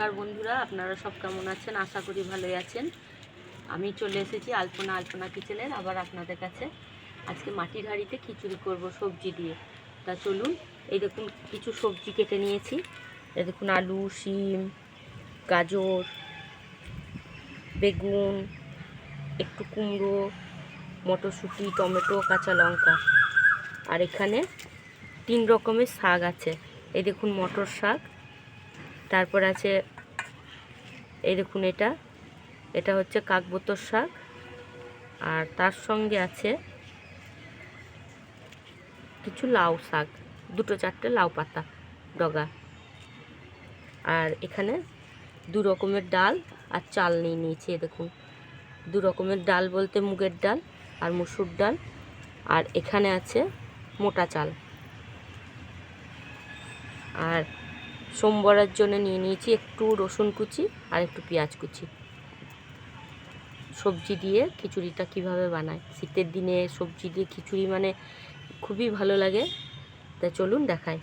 নমস্কার বন্ধুরা, আপনারা সব কেমন আছেন? আশা করি ভালোই আছেন। আমি চলে এসেছি আলপনা আলপনা কিচেনের, আবার আপনাদের কাছে। আজকে মাটির হাঁড়িতে খিচুড়ি করব সবজি দিয়ে। তা চলুন, এই দেখুন কিছু সবজি কেটে নিয়েছি। এই দেখুন আলু, শিম, গাজর, বেগুন, একটু কুমড়ো, মটরশুঁটি, টমেটো, কাঁচা লঙ্কা। আর এখানে তিন রকমের শাক আছে। এই দেখুন মটর শাক তারপর আছে এই দেখুন এটা। এটা হচ্ছে কাকবোতর শাক। আর তার সঙ্গে আছে কিছু লাউ শাক। দুটো চারটে লাউ পাতা ডগা। আর এখানে দু রকমের ডাল আর চাল নিয়ে নিয়েছি দেখুন। দু রকমের ডাল বলতে মুগের ডাল আর মুসুর ডাল। আর এখানে আছে মোটা চাল। আর সোমবারের জন্য নিয়ে নিয়েছি একটু রসুন কুচি আর একটু পেঁয়াজ কুচি। সবজি দিয়ে খিচুড়িটা কীভাবে বানায়? শীতের দিনে সবজি দিয়ে খিচুড়ি মানে খুবই ভালো লাগে। তা চলুন দেখাই।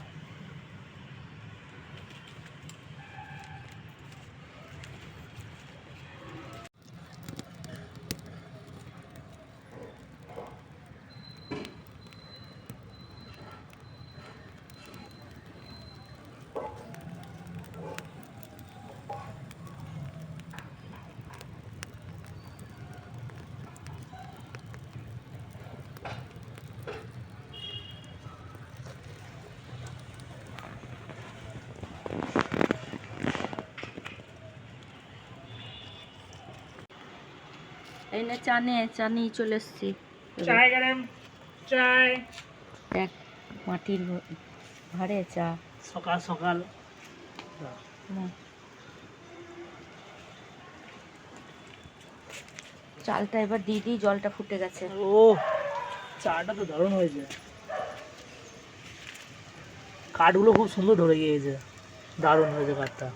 এই না চা নে চা নিয়ে চলে এসছি। চায় চায় দেখ মাটির ভাড়ে চা। সকাল সকাল। চালটা এবার দিয়ে দিই জলটা ফুটে গেছে। ও চাটা তো দারুণ হয়েছে। কাঠগুলো খুব সুন্দর ধরে গিয়েছে। দারুণ হয়েছে কাঠটা।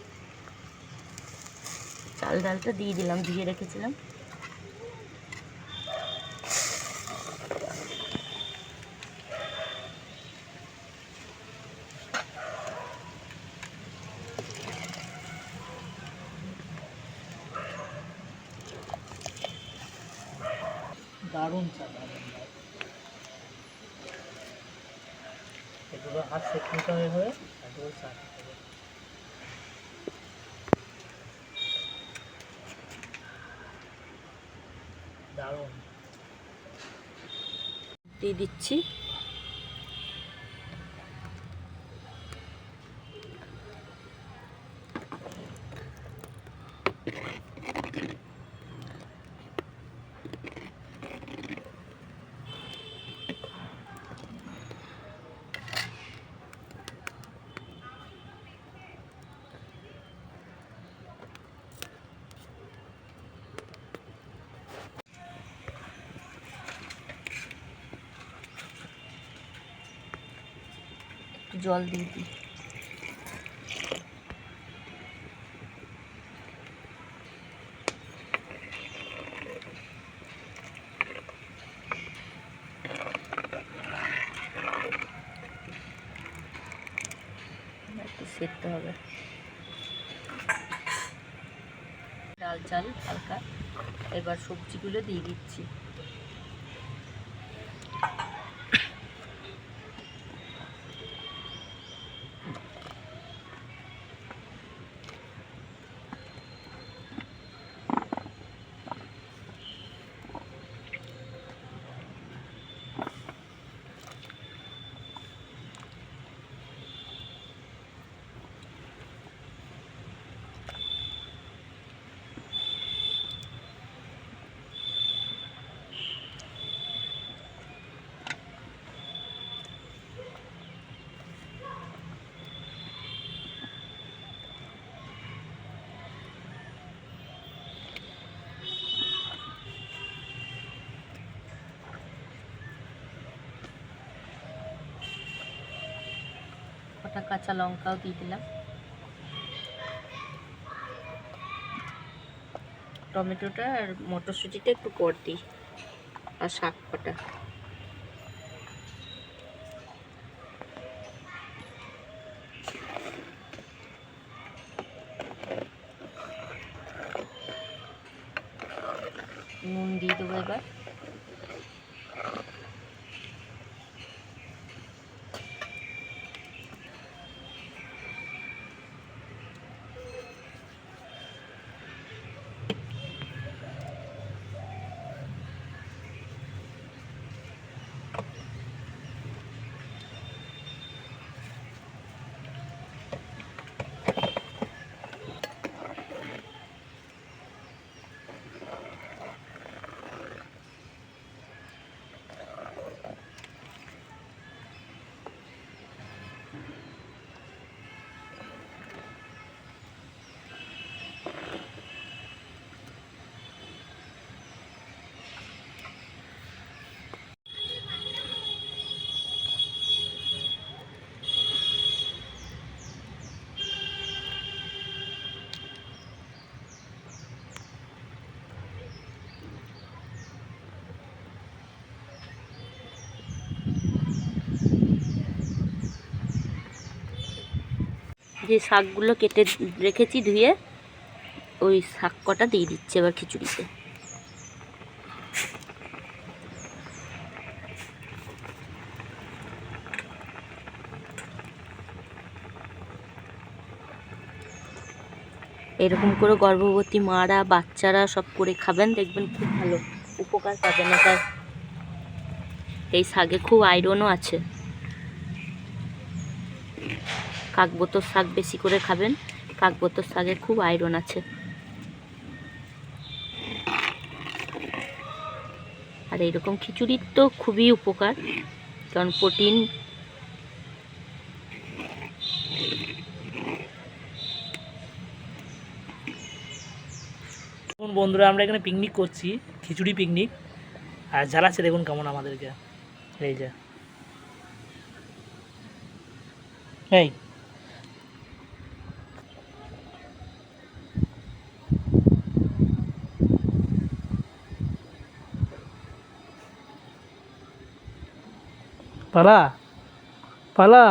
চাল ডালটা দিয়ে দিলাম দিয়ে রেখেছিলাম। এগুলো হাত সেট নিতে হবে হয়ে তারপরে চা হবে। দারুণ দিয়ে দিচ্ছি জল দিয়ে দিই। একটু সেদ্ধ হবে। ডাল চাল হালকা। এবার সবজিগুলো দিয়ে দিচ্ছি। কাঁচা লঙ্কাও দিয়ে দিলাম। টমেটোটা আর মটরশুঁটিটা একটু কর দিই, আর শাক কটা। নুন দিয়ে দেবো এবার। যে শাকগুলো কেটে রেখেছি ধুয়ে, ওই শাক কটা দিয়ে দিচ্ছে এবার খিচুড়িতে। এরকম করে গর্ভবতী মারা, বাচ্চারা সব করে খাবেন, দেখবেন খুব ভালো উপকার পাবেন এটা এই শাকে খুব আয়রনও আছে। কাকবোতর শাক বেশি করে খাবেন। কাকবোতর শাকে খুব আয়রন আছে। আর এইরকম খিচুড়ির তো খুবই উপকার, কারণ প্রোটিন বন্ধুরা, আমরা এখানে পিকনিক করছি, খিচুড়ি পিকনিক আর জ্বালাচ্ছে দেখুন কেমন আমাদেরকে। এই যে। এই পালা পালা।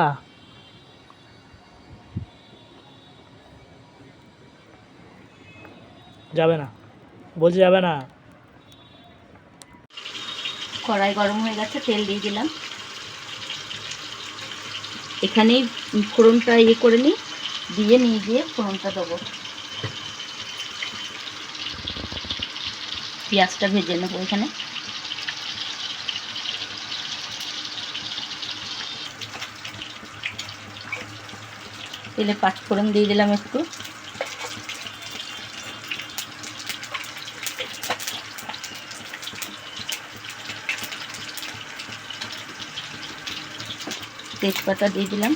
যাবে না, বলছে যাবে না। কড়াই গরম হয়ে গেছে, তেল দিয়ে দিলাম। এখানেই ফোড়নটা ইয়ে করে নিই, দিয়ে নিয়ে গিয়ে ফোড়নটা দেবো। পেঁয়াজটা ভেজে নেব এখানে। তেলে পাঁচ ফোড়ন দিয়ে দিলাম একটু। তেজপাতা দিয়ে দিলাম।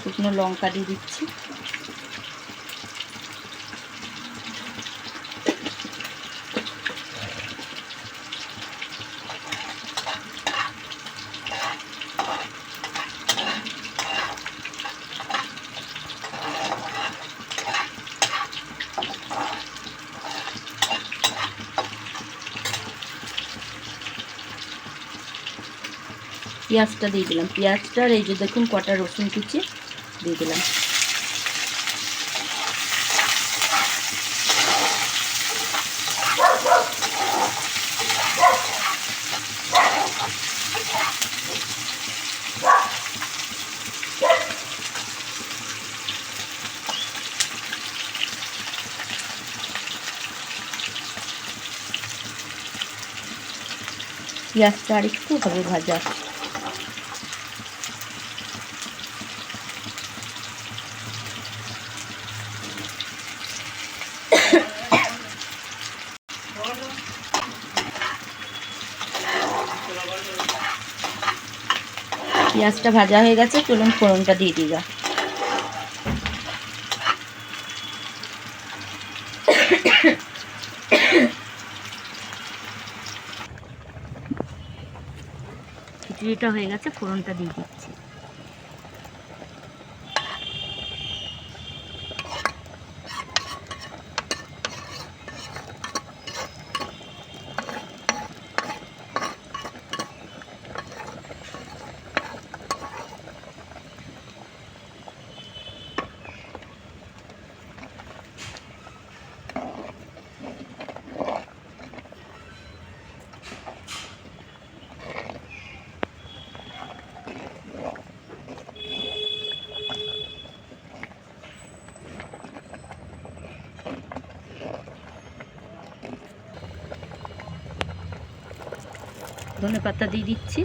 শুকনো লঙ্কা দিয়ে দিচ্ছি। পেঁয়াজটা দিয়ে দিলাম। পেঁয়াজটা এই যে দেখুন কটা রসুন কুচি দিয়ে দিলাম। পেঁয়াজটা আর একটু হবে ভাজা। পেঁয়াজটা ভাজা হয়ে গেছে চলুন ফোড়নটা দিয়ে দিই খিচুড়িটা হয়ে গেছে ফোড়নটা দিয়ে দিচ্ছি। ধনে পাতা দিয়ে দিচ্ছি।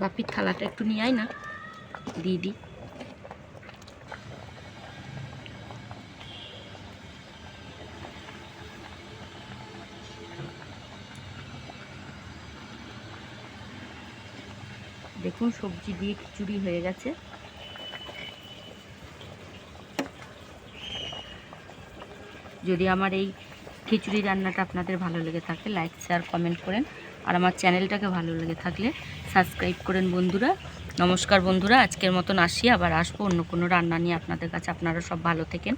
বাপির থালাটা একটু নিয়ে আয় না দিয়ে দেখুন, সবজি দিয়ে খিচুড়ি হয়ে গেছে। যদি আমার এই খিচুড়ি রান্নাটা আপনাদের ভালো লেগে থাকে লাইক শেয়ার কমেন্ট করেন। আর আমার চ্যানেলটাকে ভালো লেগে থাকলে সাবস্ক্রাইব করেন বন্ধুরা। নমস্কার বন্ধুরা, আজকের মতন আসি, আবার আসব অন্য কোনো রান্না নিয়ে আপনাদের কাছে। আপনারা সব ভালো থেকেন।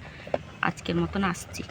আজকের মতন আসছি।